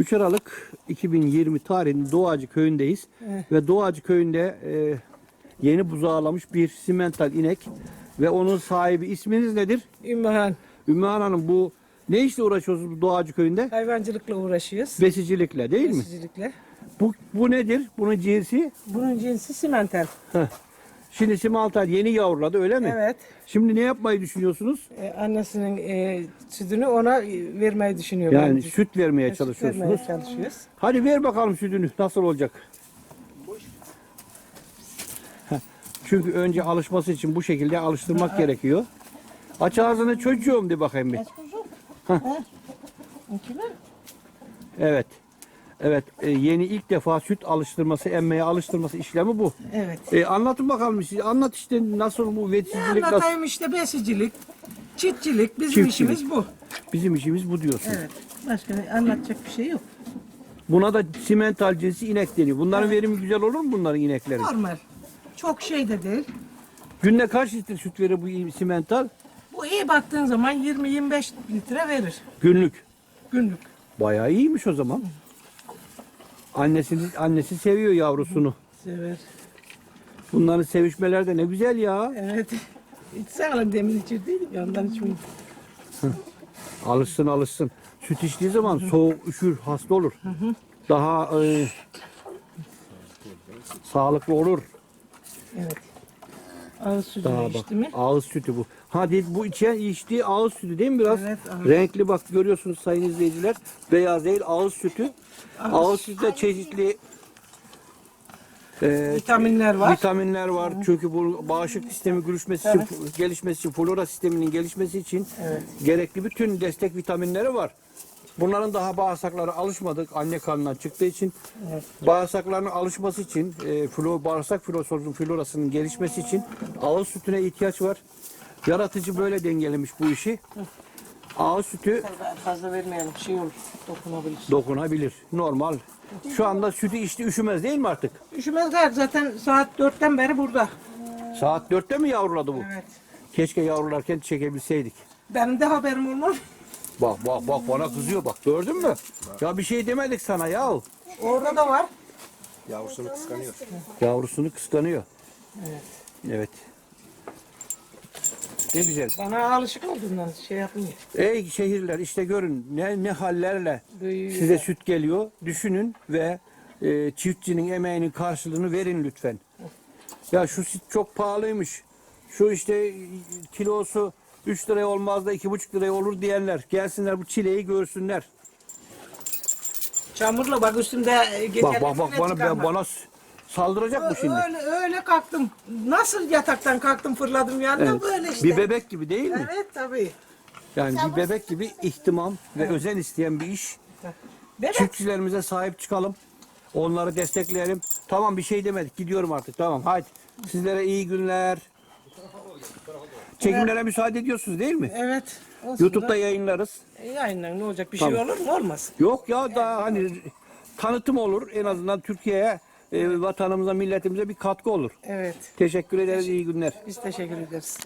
3 Aralık 2020 tarihinde Doğacı köyündeyiz. Evet. Ve Doğacı köyünde e, yeni buzağlamış bir simental inek ve onun sahibi isminiz nedir? Ümmühan Ümmühan Hanım bu ne işle uğraşıyorsunuz bu Doğacı köyünde? hayvancılıkla uğraşıyoruz. Besicilikle değil mi? Besicilikle. Bu, bu nedir? Bunun cinsi? Bunun cinsi simental. Heh. Şimdi simental yeni yavruladı öyle mi? Evet. Şimdi ne yapmayı düşünüyorsunuz? E, annesinin e, sütünü ona e, vermeyi düşünüyorum. Yani Ben. süt vermeye Süt çalışıyorsunuz. vermeye çalışıyoruz. Hadi ver bakalım sütünü nasıl olacak? Çünkü önce alışması için bu şekilde alıştırmak gerekiyor. Aç ağzını çocuğum de bakayım bir. Evet. Evet, e, yeni ilk defa süt alıştırması, emmeye alıştırması işlemi bu. Evet. E, anlatın bakalım siz. Anlat işte nasıl bu Ne veticilik nasıl? anlatayım işte besicilik, çiftçilik bizim Çiftçilik. işimiz bu. Bizim işimiz bu diyorsun. Evet. Başka anlatacak bir şey yok. Buna da simental cinsi inek deniyor. Bunların verimi güzel olur mu bunların ineklerin? Normal. Çok şey de değil. Günde kaç litre süt verir bu simental? Bu iyi baktığın zaman 20-25 litre verir Günlük. günlük. Bayağı iyiymiş o zaman. Annesini, annesi seviyor yavrusunu. Sever. Bunların sevişmeler de ne güzel ya. Evet. İçsene demin içirdiydik ya ondan içmeyeyim. Alışsın alışsın. Süt içtiği zaman soğuk, üşür, hasta olur. Daha e, sağlıklı olur. Evet. Ağız sütü Daha bak içti mi? ağız sütü bu. Hadi bu içen içtiği ağız sütü değil mi biraz? Evet, ağız. Renkli bak görüyorsunuz sayın izleyiciler. Beyaz değil ağız sütü. Ağız. Ağız sütü de çeşitli e, Vitaminler var. Vitaminler var. Çünkü bu bağışıklık sistemi gelişmesi için, gelişmesi için, flora sisteminin gelişmesi için Evet. gerekli bütün destek vitaminleri var. Bunların daha bağırsakları alışmadık anne karnından çıktığı için. Evet. Bağırsaklarının alışması için, e, flo, bağırsak florasunun florasının gelişmesi için ağız sütüne ihtiyaç var. Yaratıcı böyle dengelemiş bu işi. Ağız sütü Fazla vermeyelim. Şey olur. Dokunabilir. dokunabilir. Normal. Şu anda sütü içti üşümez değil mi artık? Üşümezler zaten saat dörtten beri burada. Saat dörtte mi yavruladı bu? Evet. Keşke yavrularken çekebilseydik. Benim de haberim olmaz. Bak bak bak bana kızıyor bak gördün mü? Ya bir şey demedik sana ya. Orada da var. Yavrusunu kıskanıyor. Yavrusunu kıskanıyor. Evet. Evet. Ne güzel. Bana alışık olduğundan şey yapmıyor. Ey şehirler işte görün ne ne hallerle Büyüyor. size süt geliyor. Düşünün ve e, çiftçinin emeğinin karşılığını verin lütfen. Ya şu süt çok pahalıymış. Şu işte kilosu 3 liraya olmaz da 2,5 liraya olur diyenler gelsinler bu çileyi görsünler. Çamurla bak üstümde e, Bak bak bak bana ben bana saldıracak bu şimdi. Öyle, öyle kalktım. Nasıl yataktan kalktım fırladım yanına Evet. böyle işte. Bir bebek gibi değil mi? Evet tabii. Yani bir bebek gibi ihtimam ve özen isteyen bir iş. Bebek. Çiftçilerimize sahip çıkalım. Onları destekleyelim. Tamam bir şey demedik. Gidiyorum artık. Tamam. Haydi. Sizlere iyi günler. Çekimlere müsaade ediyorsunuz değil mi? Evet. olsun YouTube'da da. yayınlarız. E, Yayınlar ne olacak bir Tamam. şey olur mu olmaz. Yok ya daha hani tanıtım olur. En azından Türkiye'ye, e, vatanımıza, milletimize bir katkı olur. Evet. Teşekkür ederiz. iyi günler. Biz teşekkür ederiz.